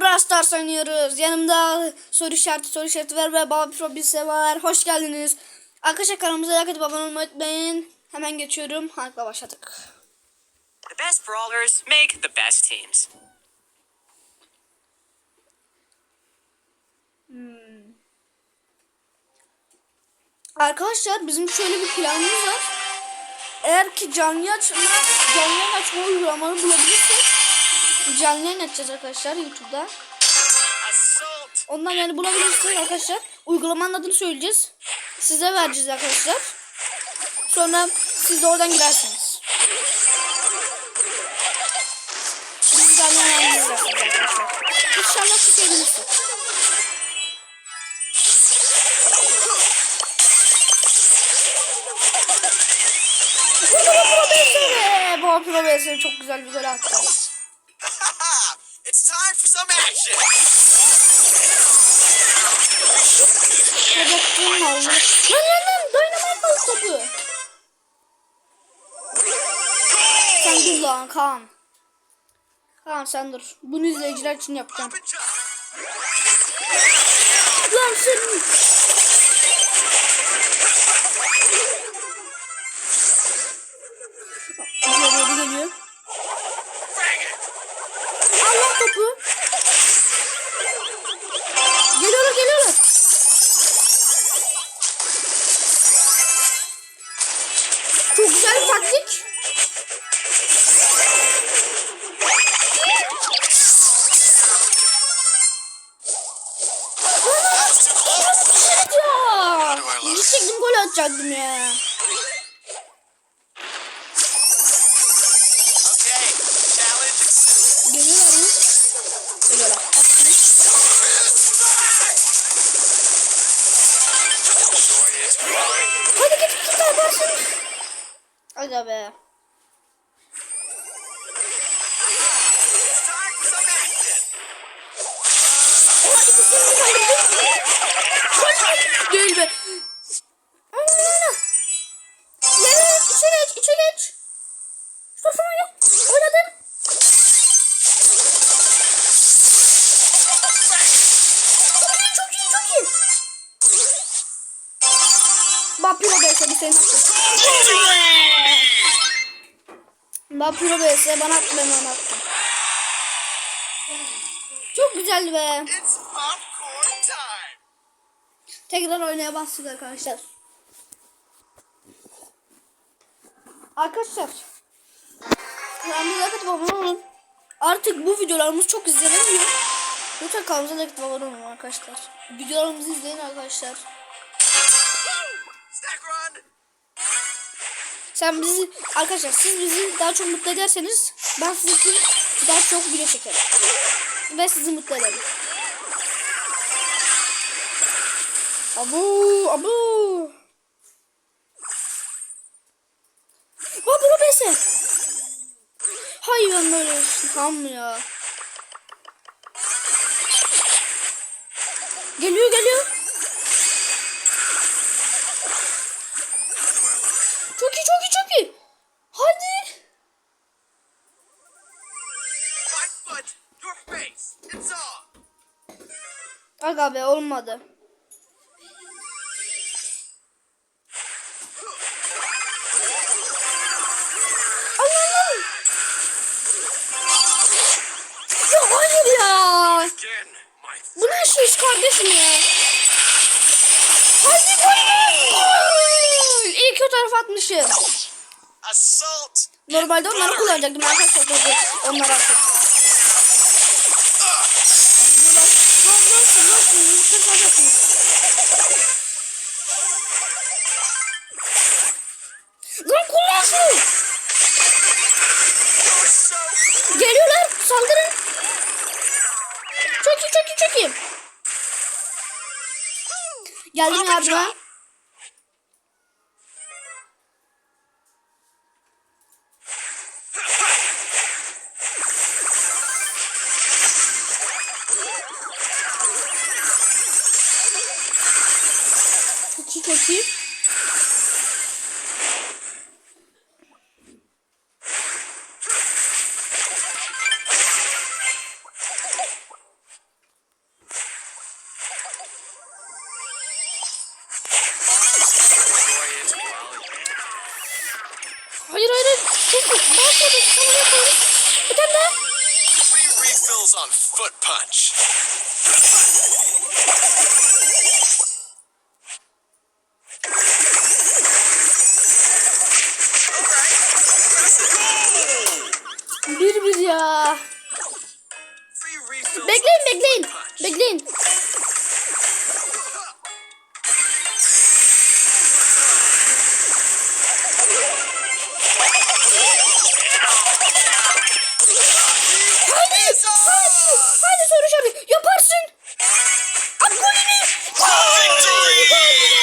Brawl Stars oynuyoruz. Yanımda soru işareti, soru işareti var ve Baba Pro Bilse var. Hoş geldiniz. Arkadaşlar kanalımıza like atıp abone olmayı unutmayın. Hemen geçiyorum. Harika başladık. The best brawlers make the best teams. Arkadaşlar bizim şöyle bir planımız var. Eğer ki canlı açma, canlı açma uygulamaları bulabilirsek canlı yayın açacağız arkadaşlar YouTube'da. Ondan yani bulabilirsiniz arkadaşlar. Uygulamanın adını söyleyeceğiz. Size vereceğiz arkadaşlar. Sonra siz de oradan girersiniz. Biz canlı yayınlayacağız arkadaşlar. İnşallah siz. Ve bu Pro çok güzel bir gol attı. Topu. Sen dur lan Kaan. Kaan sen dur. Bunu izleyiciler için yapacağım. Lan senin. Geliyor geliyor. Allah topu. Atacaktım ya. Geliyorlar mı? Geliyorlar. Hadi git git yaparsın. Aga be. It's time Vampiro BS bana attı ben ona attım. Çok güzeldi be. Tekrar oynaya bastık arkadaşlar. Arkadaşlar. Kanalımıza like abone olun. Artık bu videolarımız çok izlenemiyor. Lütfen kanalımıza like abone olun arkadaşlar. Videolarımızı izleyin arkadaşlar. Sen bizi arkadaşlar siz bizi daha çok mutlu ederseniz ben için daha çok video çekerim. Ve sizi mutlu ederim. Abu abu. Bak bunu bese. Hayır böyle mı ya? Geliyor geliyor. Hadi. My foot, your face, it's on! Aga be olmadı. Allah'ım. Ya hayır ya. Bu ne şey kardeşim ya. Hadi gol. İyi kötü taraf atmışım. Normalde onları kullanacaktım arkadaşlar. Onları attık. Nasıl nasıl nasıl nasıl Lan kullansın. Geliyorlar saldırın. Çok iyi çok iyi çok iyi. Geldim yardıma. Çok iyi. Bak burada sana yapalım. Bir tane daha. Free refills on Foot Punch. Bir bir ya. Bekleyin bekleyin. Bekleyin. Haydi. Haydi soru işareti. Yaparsın. At golünü. Victory!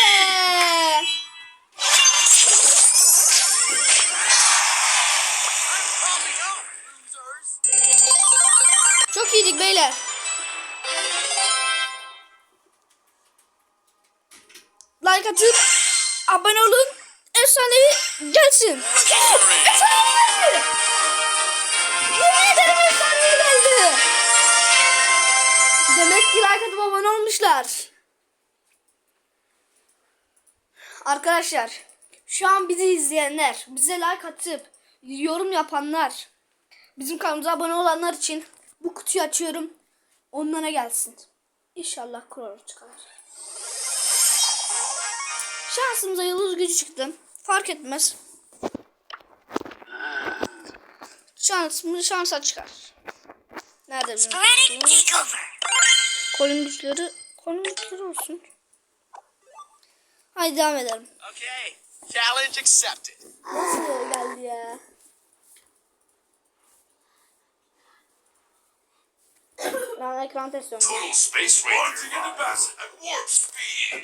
Arkadaşlar şu an bizi izleyenler, bize like atıp yorum yapanlar, bizim kanalımıza abone olanlar için bu kutuyu açıyorum. Onlara gelsin. İnşallah kral çıkar. Şansımıza yıldız gücü çıktı. Fark etmez. Şansımız şansa çıkar. Nerede bizim? Kolun güçleri, kolun güçleri olsun. Haydi devam edelim. Okay, challenge accepted. Nasıl geldi ya? Ben ekran test.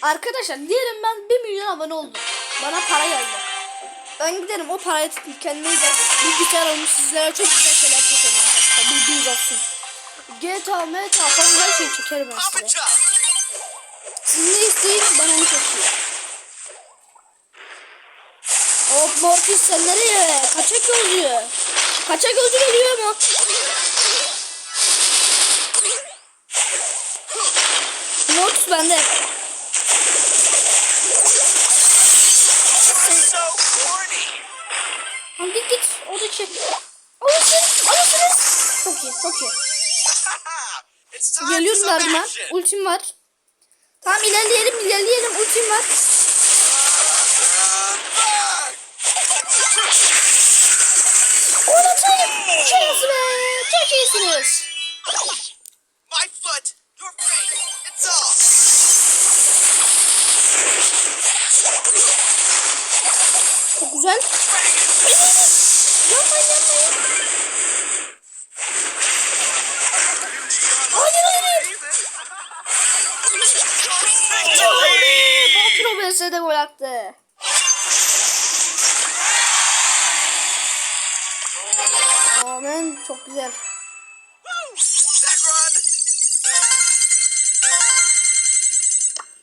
Arkadaşlar diyelim ben 1 milyon abone oldum. Bana para geldi. Ben giderim o parayı tutup kendime de bilgisayar almış sizlere çok güzel şeyler çekerim arkadaşlar. Bilginiz olsun. GTA, MTA falan her şeyi çekerim ben size. it up. Siz ne isteyin ben onu çekiyorum. Mortis sen nereye? Kaçak yolcu. Kaçak yolcu geliyor mu? Mortis bende. Lan git git. O da çek. Alırsın. Alırsınız. Çok iyi. Çok iyi. Geliyorum yardıma. Ultim var. Tamam ilerleyelim ilerleyelim. Ultim var. Şurası be. Çok iyisiniz. My foot, your face, it's off. Çok güzel. Yapmayın yapmayın. Hayır hayır. Victory! Patro VS'de gol attı. Çok güzel.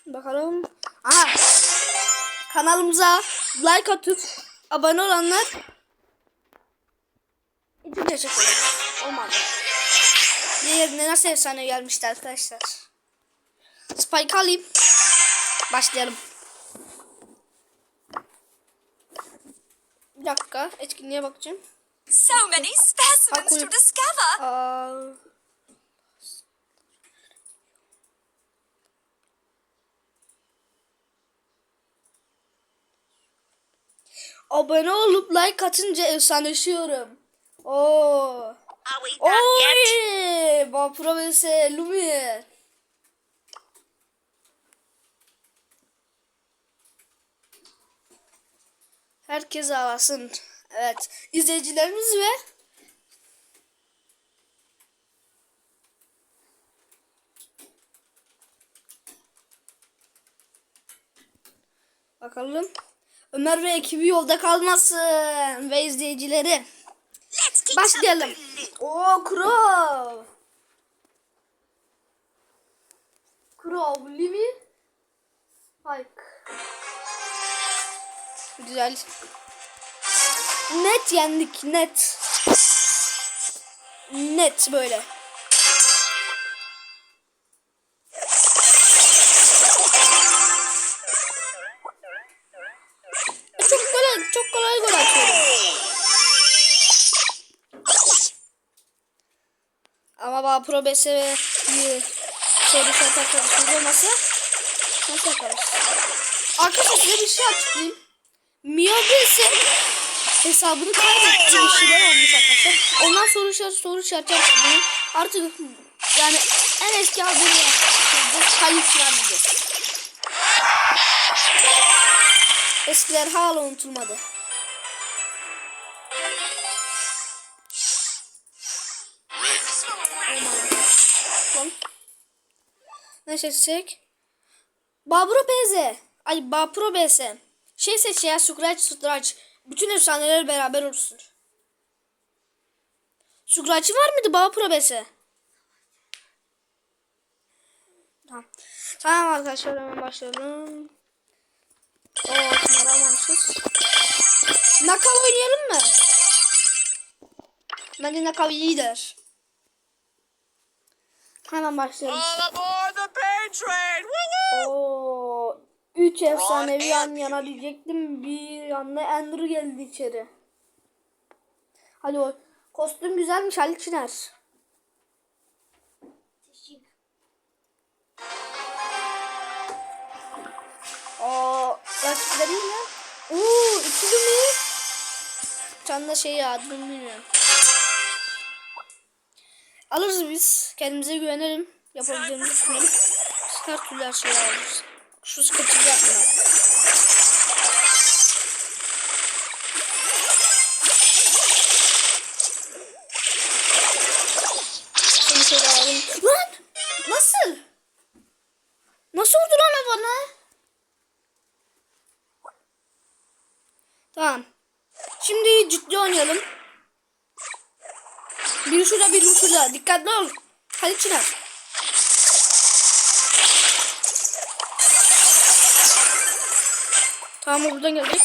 Bakalım. Aha. Kanalımıza like atıp abone olanlar için teşekkür ederim. Olmadı. Diğerine nasıl efsane gelmişti arkadaşlar. Spike alayım. Başlayalım. Bir dakika. Etkinliğe bakacağım. So many specimens to discover. Aa, Abone olup like atınca efsaneşiyorum. Oo. Oy! Vapura vs Lumi. Herkes ağlasın. Evet. izleyicilerimiz ve Bakalım. Ömer ve ekibi yolda kalmasın. Ve izleyicileri. Başlayalım. Oo Crow. Crow, Livy, Spike. Güzel. Net yendik net. Net böyle. Çok kolay, çok kolay gol atıyorum. Ama bana Pro BS ve serisi atak kapısı nasıl yaparız? Arkadaşlar size bir şey açıklayayım. Mio BS hesabını kaybettiği şeyler olmuş arkadaşlar. Ondan soru işareti soru işareti yapmadım. Artık yani en eski haberi yapacağız. Kayıp. Eskiler hala unutulmadı. Ne seçsek? Babro BZ. Ay Bapro BS. Şey seç ya Scratch Scratch. Bütün efsaneler beraber olsun. Scratch'ı var mıydı Bapro BS? Tamam. Tamam arkadaşlar hemen başlayalım. Oo şunları almamışız. Nakav oynayalım mı? Bence Nakav iyidir. Hemen başlayalım. All aboard the train! Woo woo! Oo, üç efsanevi yan yana diyecektim. Bir anda Ender geldi içeri. Hadi o kostüm güzelmiş Ali Çınar. Oo, rakipleri mi? Oo, ikili mi? Can da şey ya adını bilmiyorum. Alırız biz. Kendimize güvenelim. Yapabileceğimizi düşünelim. Her türlü her şeyi alırız. Şu sıkıntıyı yapma. Seni! Nasıl? Nasıl vurdu lan o bana? Tamam. Şimdi ciddi oynayalım. Biri şurada biri şurada. Dikkatli ol. Hadi Çınar. Tamam o buradan geldi.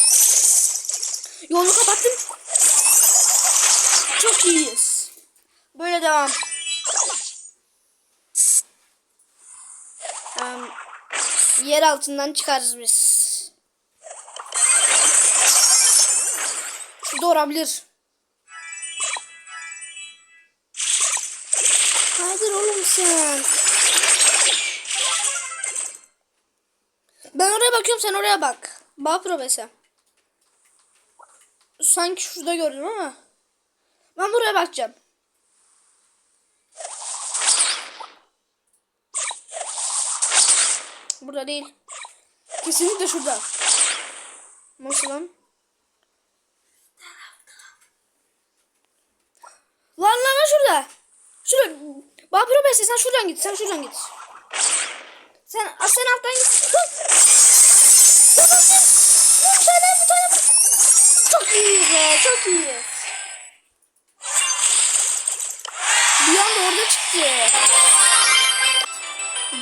Yolu kapattım. Çok iyiyiz. Böyle devam. Tamam. Yer altından çıkarız biz. Şurada olabilir. Haydi oğlum sen. Ben oraya bakıyorum sen oraya bak. Bak profesör. Sanki şurada gördüm ama. Ben buraya bakacağım. Burada değil. Kesinlikle şurada. Nasıl lan? Lan lan lan şurada. Şurada. Bak profesör sen şuradan git. Sen şuradan git. Sen, sen alttan git. Bir tane bir tane. Çok iyi be. Çok iyi. Bir anda orada çıktı.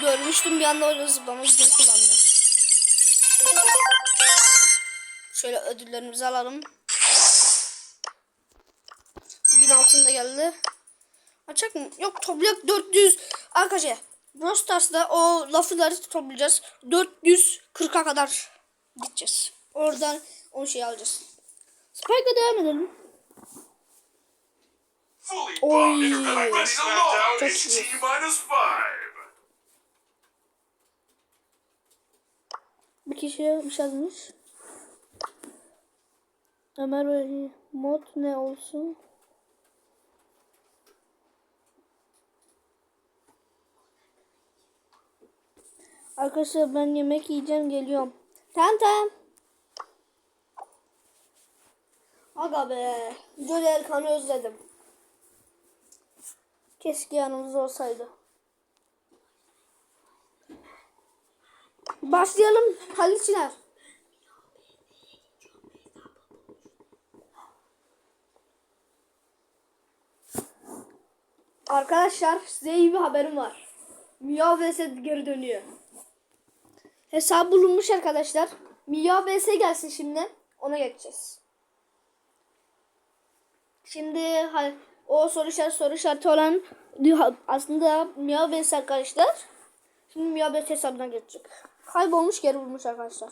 Görmüştüm bir anda orada zıplama gücünü kullandı. Şöyle ödüllerimizi alalım. Bin altında geldi. Açacak mı? Yok toplayacak 400. Arkadaşlar Brawl Stars'da o lafıları toplayacağız. 440'a kadar gideceğiz. Oradan o şeyi alacağız. Spike'a devam edelim. Oy. Çok iyi. Bir kişiye bir şey yazmış. Ömer Veli mod ne olsun? Arkadaşlar ben yemek yiyeceğim geliyorum. Tamam tamam. Aga be. Göl Erkan'ı özledim. Keşke yanımızda olsaydı. Başlayalım Çınar. Arkadaşlar size iyi bir haberim var. Mia vs geri dönüyor. Hesap bulunmuş arkadaşlar. Mia vs gelsin şimdi. Ona geçeceğiz. Şimdi o soru işareti soru işareti olan aslında Mia vs arkadaşlar. Şimdi Mia vs hesabına geçecek. Kaybolmuş geri bulmuş arkadaşlar.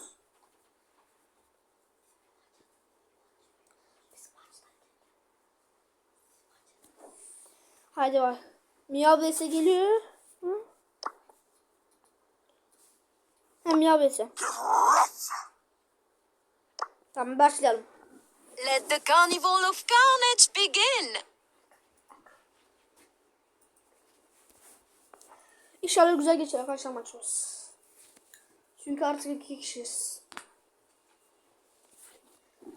Haydi bak. Miyav Bese geliyor. Miyav Bese. Tamam başlayalım. Let the carnival of carnage begin. İnşallah güzel geçer arkadaşlar maçımız. Çünkü artık iki kişiyiz.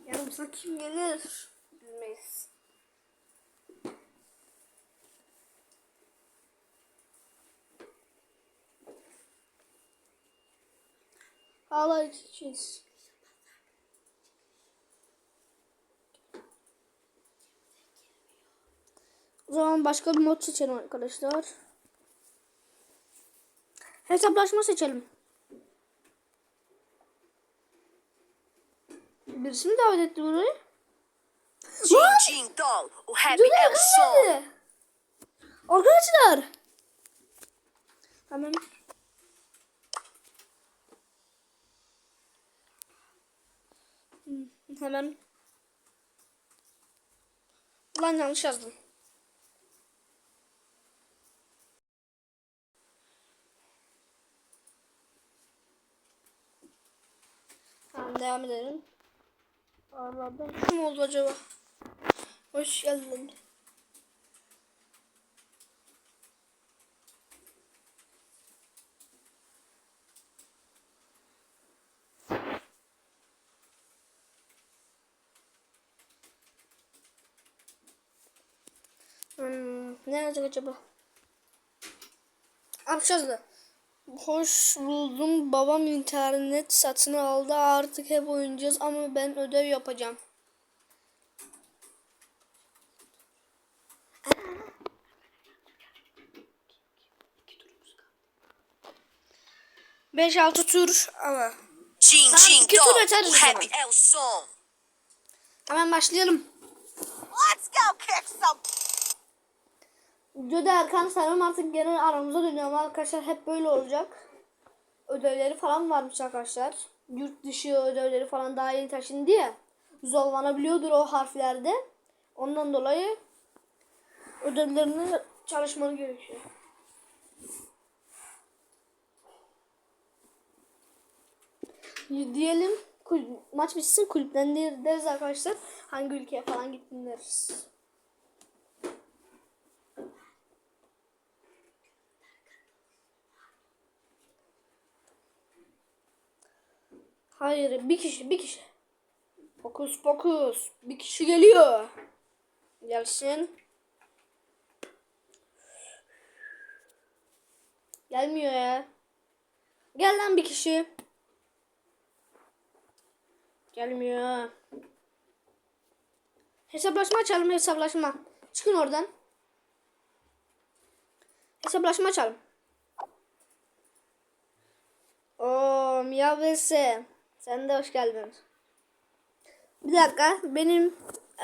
Yanımıza kim gelir İki kişiyiz. O zaman başka bir mod seçelim arkadaşlar. Hesaplaşma seçelim. Birisi mi davet etti burayı? Jing Jing Doll, or Happy Song. hadi. Arkadaşlar. Hemen. Hmm, Hemen. Lan yanlış yazdım. Tamam devam edelim. Aradan kim oldu acaba? Hoş geldin. Hmm, ne yazacak acaba? Da. Hoş buldum. Babam internet satın aldı. Artık hep oynayacağız ama ben ödev yapacağım. Beş altı tur ama. Tamam, Jing iki tur atarız Happy. Hemen başlayalım. Let's go kick some. Videoda Erkan sanırım artık gene aramıza dönüyor ama arkadaşlar hep böyle olacak. Ödevleri falan varmış arkadaşlar. Yurt dışı ödevleri falan daha yeni taşındı ya. Zorlanabiliyordur o harflerde. Ondan dolayı ödevlerini çalışmanı gerekiyor. Diyelim maç bitsin kulüplendiririz arkadaşlar. Hangi ülkeye falan gittin deriz. Hayır bir kişi bir kişi. Fokus fokus. Bir kişi geliyor. Gelsin. Gelmiyor ya. Gel lan bir kişi. Gelmiyor. Hesaplaşma açalım hesaplaşma. Çıkın oradan. Hesaplaşma açalım. Oo Mia Bese. Sen de hoş geldin. Bir dakika benim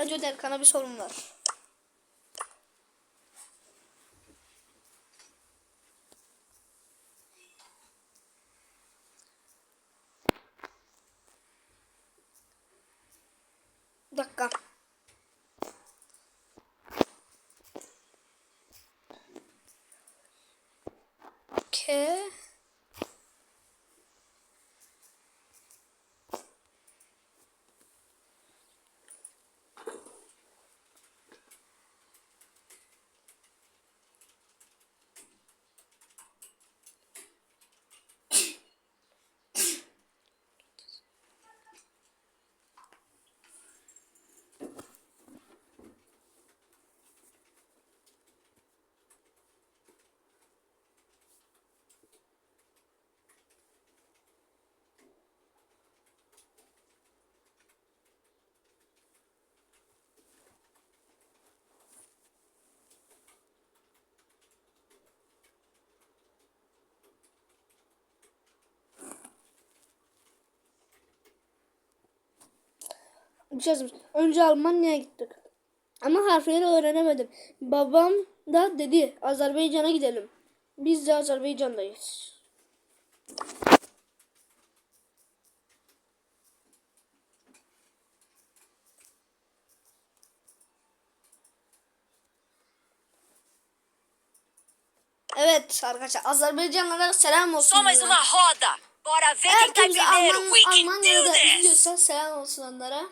Ece Derkan'a bir sorum var. Bir dakika. Okay. Gideceğiz. Önce Almanya'ya gittik. Ama harfleri öğrenemedim. Babam da dedi Azerbaycan'a gidelim. Biz de Azerbaycan'dayız. Evet arkadaşlar Azerbaycanlara selam olsun. Somos uma roda. Bora ver Eğer quem tá ki bizi primeiro. Alman, We can Almanya'da do this. izliyorsa selam olsun onlara.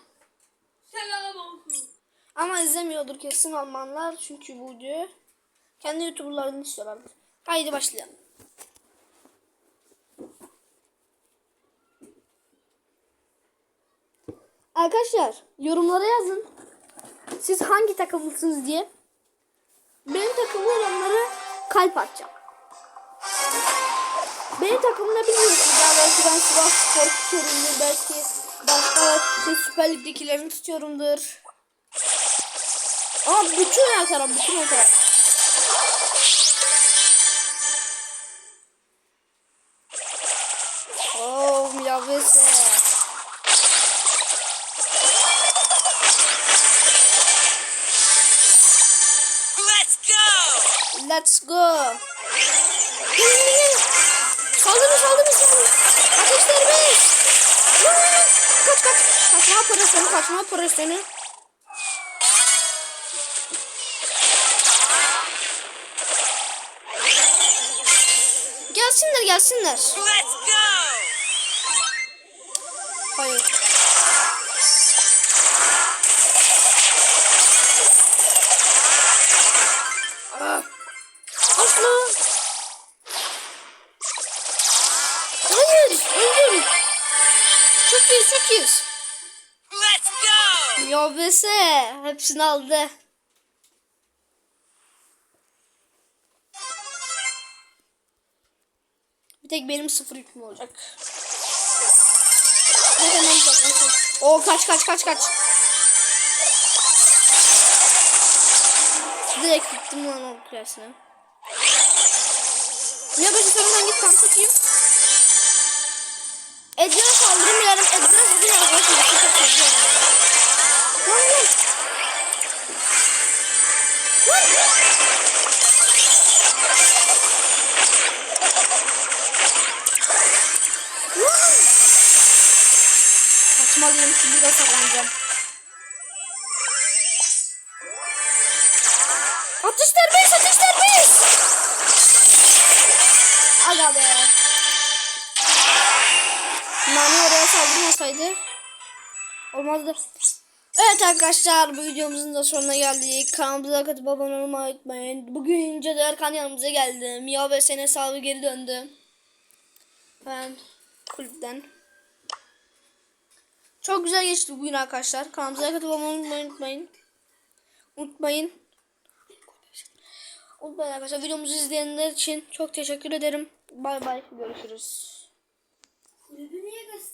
Selam olsun. Ama izlemiyordur kesin Almanlar çünkü bu videoyu kendi youtuberlarını istiyorlar. Haydi başlayalım. Arkadaşlar yorumlara yazın. Siz hangi takımlısınız diye. Benim takımlı olanlara kalp atacağım. Benim takımda. Ben belki ben Sivas Spor tutuyorumdur. Belki başka şey, Süper Lig'dekilerini tutuyorumdur. Ama bütün taraf, bütün taraf. Oh, ya veces. Let's go. Let's go. Saldırın saldırın saldırın. Ateş Kaç kaç. Kaçma operasyonu kaçma operasyonu. Gelsinler gelsinler. Let's go. Hayır. Bese. Hepsini aldı. Bir tek benim sıfır yüküm olacak. O kaç kaç kaç kaç. Direkt gittim lan o klasına. Ya ben sonradan git tank tutayım. Edgar'a saldırım yarım. Edgar'a bugün arkadaşlar. Kaçmalıyım. Burada saklanacağım. Atış serbest, atış serbest. Aga be. Nani oraya saldırmasaydı olmazdı. Evet arkadaşlar bu videomuzun da sonuna geldik. Kanalımıza katıp abone olmayı unutmayın. Bugün Cadı Erkan yanımıza geldi. Mia ve Sene hesabı geri döndü. Ben kulüpten. Çok güzel geçti bugün arkadaşlar. Kanalımıza abone olmayı unutmayın. Unutmayın. Unutmayın arkadaşlar. Videomuzu izleyenler için çok teşekkür ederim. Bay bay. Görüşürüz.